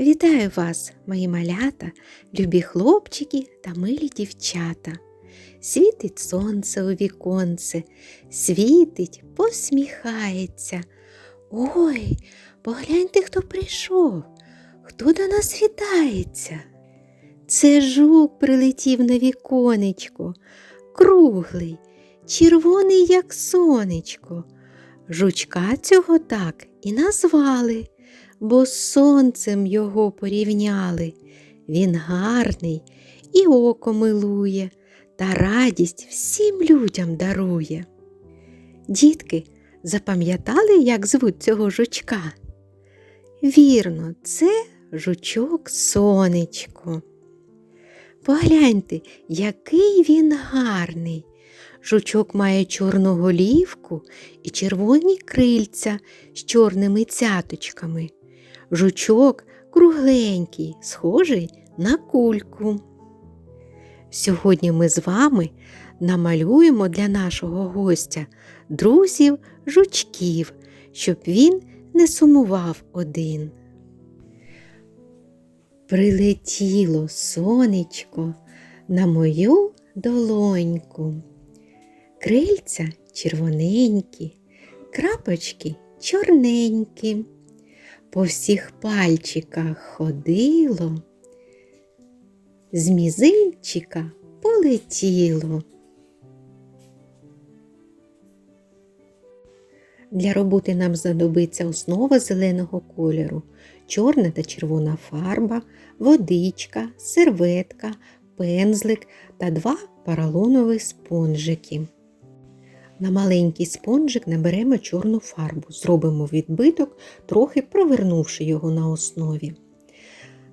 Вітаю вас, мої малята, любі хлопчики та милі дівчата. Світить сонце у віконце, світить, посміхається. Ой, погляньте, хто прийшов, хто до нас вітається. Це жук прилетів на віконечко, круглий, червоний, як сонечко. Жучка цього так і назвали, бо з сонцем його порівняли. Він гарний і око милує, та радість всім людям дарує. Дітки, запам'ятали, як звуть цього жучка? Вірно, це жучок сонечко. Погляньте, який він гарний. Жучок має чорну голівку і червоні крильця з чорними цяточками. Жучок кругленький, схожий на кульку. Сьогодні ми з вами намалюємо для нашого гостя друзів жучків, щоб він не сумував один. Прилетіло сонечко на мою долоньку. Крильця червоненькі, крапочки чорненькі. По всіх пальчиках ходило, з мізинчика полетіло. Для роботи нам знадобиться основа зеленого кольору, чорна та червона фарба, водичка, серветка, пензлик та два поролонові спонжики. На маленький спонжик наберемо чорну фарбу, зробимо відбиток, трохи провернувши його на основі.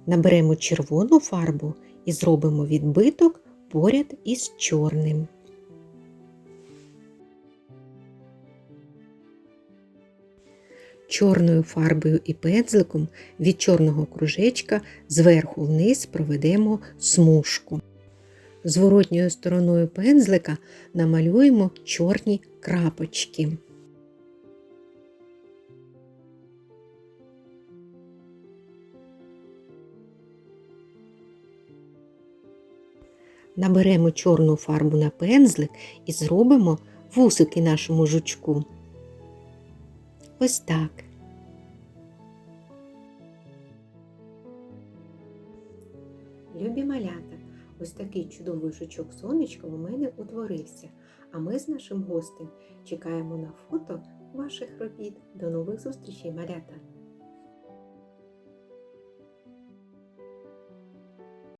Наберемо червону фарбу і зробимо відбиток поряд із чорним. Чорною фарбою і пензликом від чорного кружечка зверху вниз проведемо смужку. Зворотньою стороною пензлика намалюємо чорні крапочки. Наберемо чорну фарбу на пензлик і зробимо вусики нашому жучку. Ось так. Любі малята, ось такий чудовий жучок сонечка у мене утворився. А ми з нашим гостем чекаємо на фото ваших робіт. До нових зустрічей, малята!